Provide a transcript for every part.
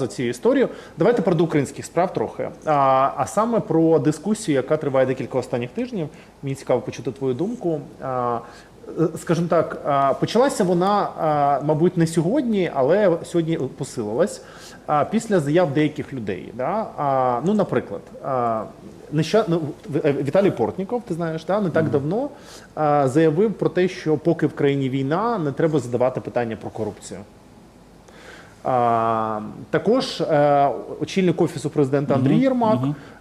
за цією історією. Давайте про до українських справ трохи. А, а саме про дискусію, яка триває декілька останніх тижнів. Мені цікаво почути твою думку. А, е, Скажімо так, почалася вона, мабуть, не сьогодні, але сьогодні посилилась а, після заяв деяких людей. Да? А, ну, наприклад, ну, е, Віталій Портніков, ти знаєш, да? не так давно а, заявив про те, що поки в країні війна, не треба задавати питання про корупцію. А, також е, очільник офісу президента Андрій Єрмак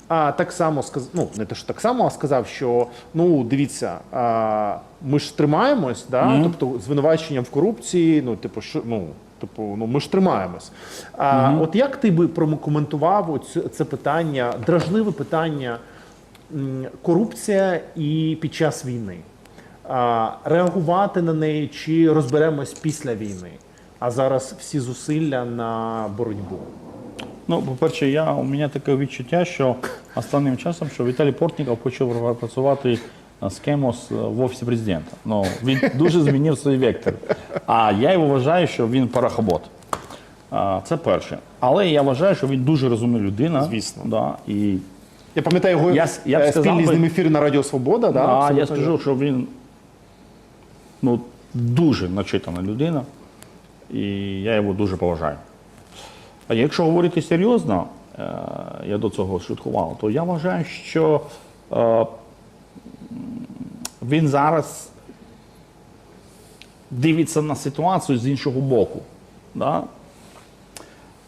а, так само сказав, ну не те, що так само, а сказав, що ну дивіться, а, ми ж тримаємось, да? тобто звинувачення в корупції, ну типу, що ну. Типу, ну ми ж тримаємось. А от як ти би прокоментував це питання, дражливе питання корупція і під час війни? А, реагувати на неї чи розберемось після війни? А зараз всі зусилля на боротьбу. Ну, по-перше, я, у мене таке відчуття, що останнім часом, що Віталій Портніков почав працювати е, з кимось е, в офісі президента. Ну, він дуже змінив свій вектор. А я його вважаю, що він парахобот. Це перше. Але я вважаю, що він дуже розумна людина. Звісно. Да, і Я пам'ятаю його Я я б е, сказав спільний з ним ефір на Радіо Свобода. Да, а я скажу, що він ну, дуже начитана людина, і я його дуже поважаю. А якщо говорити серйозно, е, я до цього шуткував, то я вважаю, що е, він зараз дивиться на ситуацію з іншого боку. Да?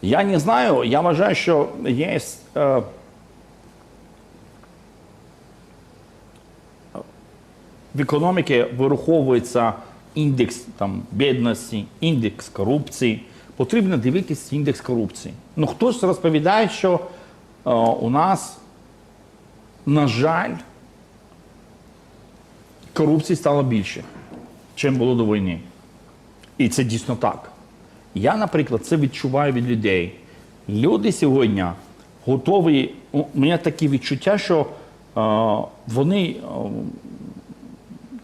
Я не знаю, я вважаю, що є. Е, в економіці вираховується індекс там, бідності, індекс корупції. Потрібно дивитися індекс корупції. Ну хтось розповідає, що е, у нас, на жаль, корупції стало більше, чим було до війни. І це дійсно так. Я, наприклад, це відчуваю від людей. Люди сьогодні готові. У мене таке відчуття, що е, вони е,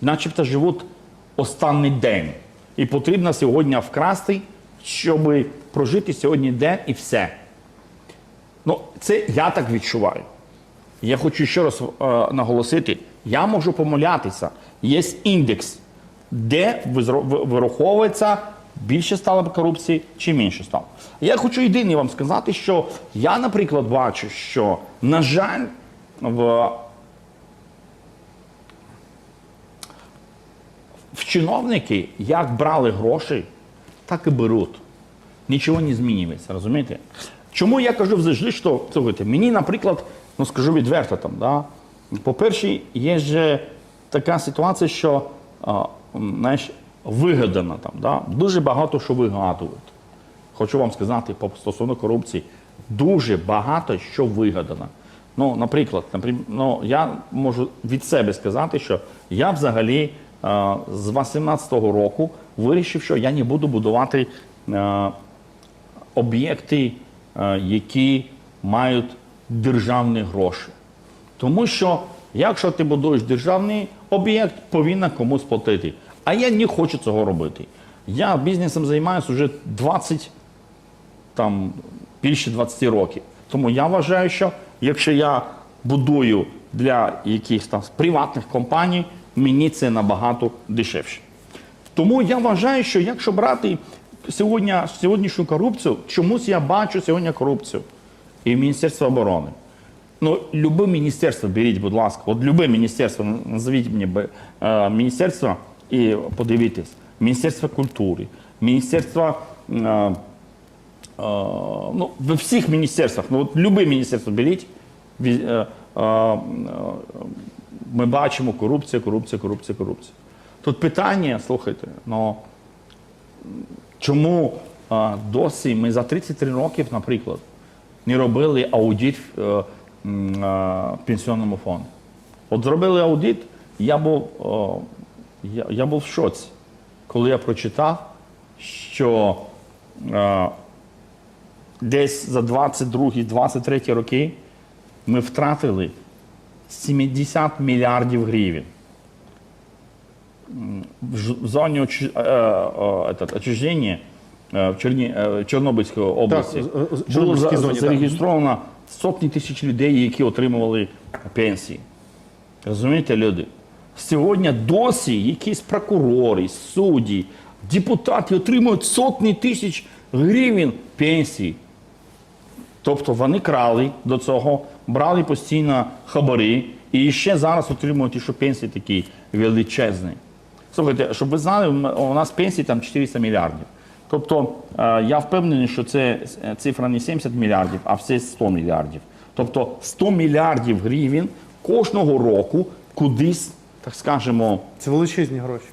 начебто живуть останній день. І потрібно сьогодні вкрасти, щоб прожити сьогодні день і все. Ну, це я так відчуваю. Я хочу ще раз е, наголосити: я можу помилятися. Є індекс, де вираховується більше стало корупції чи менше стало. Я хочу єдине вам сказати, що я, наприклад, бачу, що, на жаль, в чиновники як брали гроші, так і беруть. Нічого не змінюється, розумієте? Чому я кажу завжди, що слухайте, мені, наприклад, ну скажу відверто там, да, по-перше, є же така ситуація, що а, знаєш, вигадана там, да, дуже багато що вигадують. Хочу вам сказати по стосовно корупції, дуже багато що вигадано. Ну, наприклад, наприм- ну, я можу від себе сказати, що я взагалі з 18-го року вирішив, що я не буду будувати об'єкти, які мають державні гроші. Тому що якщо ти будуєш державний об'єкт, повинна комусь платити. А я не хочу цього робити. Я бізнесом займаюся вже 20, там, більше 20 років. Тому я вважаю, що якщо я будую для якихось там приватних компаній, мені це набагато дешевше. Тому я вважаю, що якщо брати сьогодні, сьогоднішню корупцію, чомусь я бачу сьогодні корупцію і в Міністерстві оборони. Ну, любе міністерство беріть, будь ласка, от любе міністерство, назвіть мені е, міністерство і подивіться. Міністерство культури, Міністерство. е, е, ну, в всіх міністерствах, ну от любе міністерство беріть, е, е, ми бачимо корупція, корупція, корупція, корупція. Тут питання, слухайте, ну чому е, досі ми за 33 роки, наприклад, не робили аудит в е, м, е, пенсіонному фонду? От зробили аудит, я був, о, я, я був в шоці, коли я прочитав, що е, десь за 22-23 роки ми втратили 70 мільярдів гривень. В зоні е, е, этот, отчуждення е, в Черні, Чорнобильської області, з- було за- зоні, так. зареєстровано сотні тисяч людей, які отримували пенсії. Розумієте, люди? Сьогодні досі якісь прокурори, судді, депутати отримують сотні тисяч гривень пенсії. Тобто вони крали до цього, брали постійно хабари і ще зараз отримують що пенсії такі величезні. Слухайте, щоб ви знали, у нас пенсії там 400 мільярдів. Тобто е, я впевнений, що це е, цифра не 70 мільярдів, а все 100 мільярдів. Тобто 100 мільярдів гривень кожного року кудись, так скажемо, Це величезні гроші.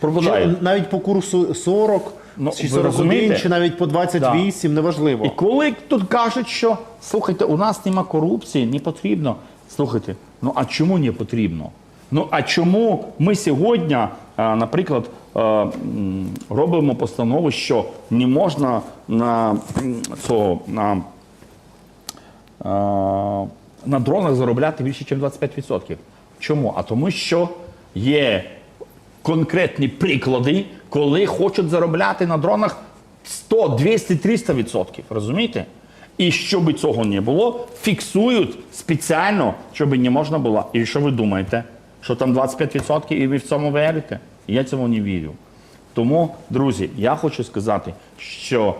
пропадають. Чи навіть по курсу 40, Ну, чи 41, чи навіть по 28, неважливо. І коли тут кажуть, що слухайте, у нас нема корупції, не потрібно. Слухайте, ну а чому не потрібно? Ну а чому ми сьогодні, е, наприклад, е, робимо постанову, що не можна на цього на, е, на дронах заробляти більше, ніж 25%? Чому? А тому, що є конкретні приклади, коли хочуть заробляти на дронах 100, 200, 300 відсотків. Розумієте? І щоб цього не було, фіксують спеціально, щоб не можна було. І що ви думаєте? Що там 25% і ви в цьому вірите? Я цьому не вірю. Тому, друзі, я хочу сказати, що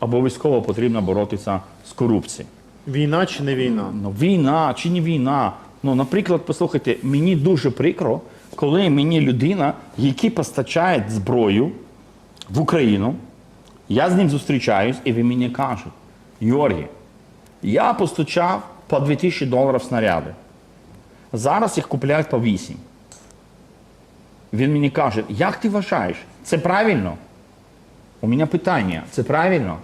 обов'язково потрібно боротися з корупцією. Війна чи не війна? Ну, війна чи не війна. Ну, наприклад, послухайте, мені дуже прикро, коли мені людина, який постачає зброю в Україну, я з ним зустрічаюсь, і він мені каже, Йоргі, я постачав по 2000 доларів снаряди. Зараз їх купляють по 8. Він мені каже, як ти вважаєш, це правильно? У мене питання, це правильно?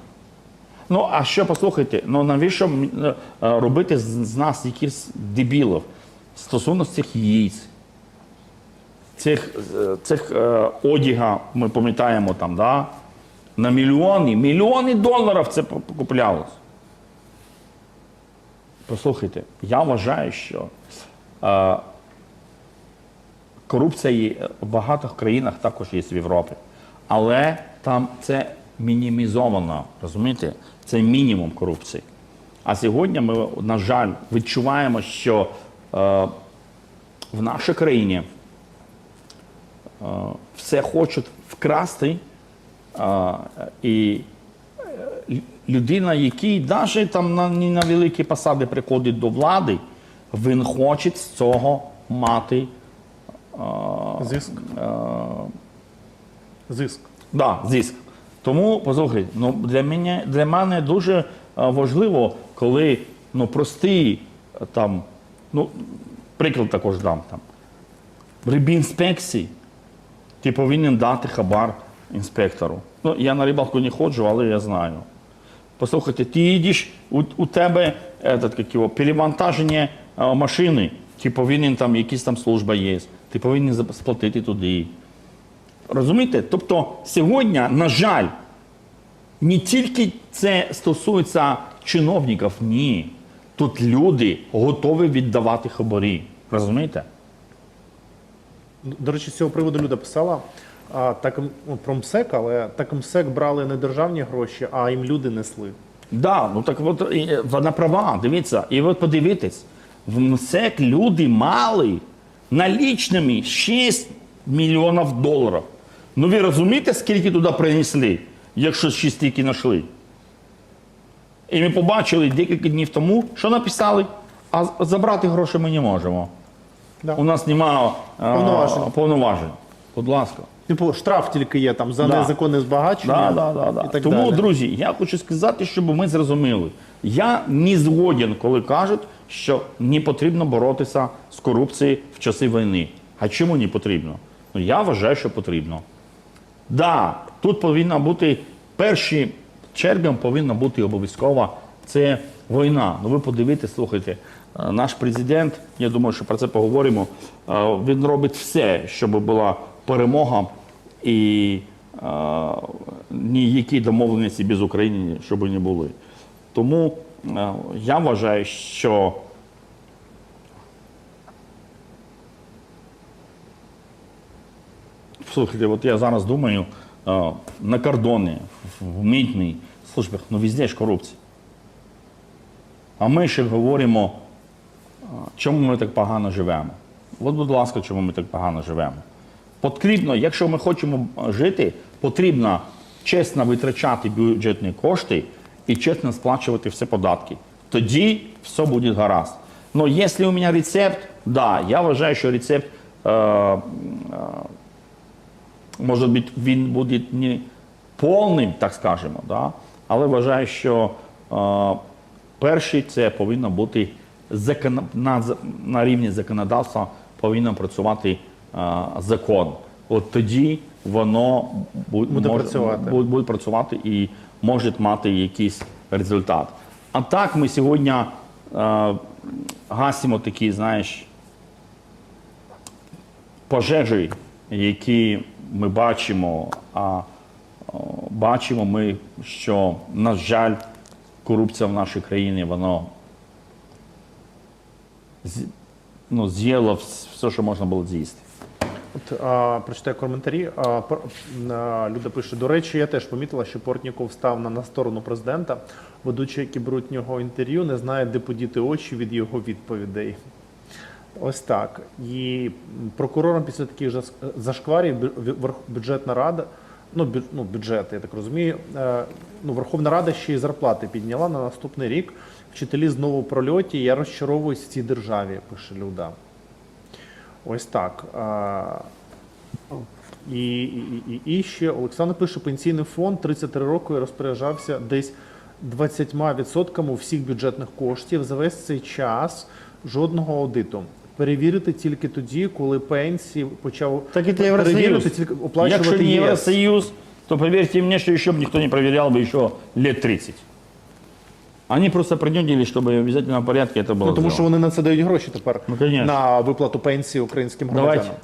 Ну, а що послухайте, ну навіщо е, робити з, нас якісь дебілів стосовно цих яєць, цих, е, цих е, одяга, ми пам'ятаємо там, да? на мільйони, мільйони доларів це по- куплялось. Послухайте, я вважаю, що е, корупція є в багатьох країнах, також є в Європі. Але там це мінімізовано, розумієте? Це мінімум корупції. А сьогодні ми, на жаль, відчуваємо, що е, в нашій країні е, все хочуть вкрасти, е, і е, людина, який навіть там на, на великі посади приходить до влади, він хоче з цього мати Зиск. Зиск. Да, зиск. Тому, послухай, ну, для, мене, для мене дуже е, важливо, коли ну, простий е, там, ну, приклад також дам там. При інспекції ти повинен дати хабар інспектору. Ну, я на рибалку не ходжу, але я знаю. Послухайте, ти їдеш, у, у тебе этот, як його, перевантаження машини, ти повинен там, якісь там служба є, ти повинен сплатити туди. Розумієте? Тобто сьогодні, на жаль, не тільки це стосується чиновників, ні. Тут люди готові віддавати хабарі. Розумієте? До речі, з цього приводу Люда писала а, так, ну, про МСЕК, але так МСЕК брали не державні гроші, а їм люди несли. Да, ну так от і, вона права, дивіться. І от подивитесь, в МСЕК люди мали налічними 6 мільйонів доларів. Ну ви розумієте, скільки туди принесли, якщо ще стільки знайшли? І ми побачили декілька днів тому, що написали, а забрати гроші ми не можемо. Да. У нас немає Повноважень. повноважень. Будь ласка. Типу, штраф тільки є там за Да. незаконне збагачення. Да, да, да, да. І так Тому, далі. друзі, я хочу сказати, щоб ми зрозуміли. Я не згоден, коли кажуть, що не потрібно боротися з корупцією в часи війни. А чому не потрібно? Ну я вважаю, що потрібно. Да, тут повинна бути перші чергом повинна бути обов'язково це війна. Ну ви подивіться, слухайте, е, наш президент, я думаю, що про це поговоримо. е, Він робить все, щоб була перемога і е, ніякі домовленості без України, щоб не були. Тому я вважаю, що Слухайте, от я зараз думаю, на кордони, в митній службах, ну везде ж корупція. А ми ще говоримо, чому ми так погано живемо. От, будь ласка, чому ми так погано живемо. Потрібно, якщо ми хочемо жити, потрібно чесно витрачати бюджетні кошти і чесно сплачувати всі податки. Тоді все буде гаразд. Ну, якщо у мене рецепт, да, я вважаю, що рецепт е, е, може бути, він буде не повним, так скажемо, да? але вважаю, що е, перший це повинно бути на, рівні законодавства повинен працювати е, закон. От тоді воно бу- Буде працювати. бу- буде працювати і може мати якийсь результат. А так ми сьогодні е, гасимо такі, знаєш, пожежі, які ми бачимо, а бачимо ми, що, на жаль, корупція в нашій країні, воно ну, з'їла все, що можна було з'їсти. От а, прочитаю коментарі. А, пр- а, Люда пише: до речі, я теж помітила, що Портніков став на, на сторону президента. Ведучі, які беруть в нього інтерв'ю, не знають, де подіти очі від його відповідей. Ось так. І прокурором після таких зашкварів бюджетна рада, ну, бю, ну бюджет, я так розумію. е, Ну, Верховна Рада ще й зарплати підняла на наступний рік. Вчителі знову в прольоті. Я розчаровуюсь в цій державі, пише Люда. Ось так. А, і, і, і, і ще Олександр пише, пенсійний фонд 33 роки розпоряджався десь 20% всіх бюджетних коштів. За весь цей час жодного аудиту Перевірити тільки тоді, коли пенсії почав Так это перевірити Евросоюз. тільки оплачувати Якщо не ЄС. Евросоюз, то поверьте мне, что еще бы никто не проверял бы еще лет 30. Они просто принудили, чтобы в обязательном порядке это было Ну, тому що сделано. вони на це дають гроші тепер Ну, конечно. на виплату пенсії українським Давайте. громадянам.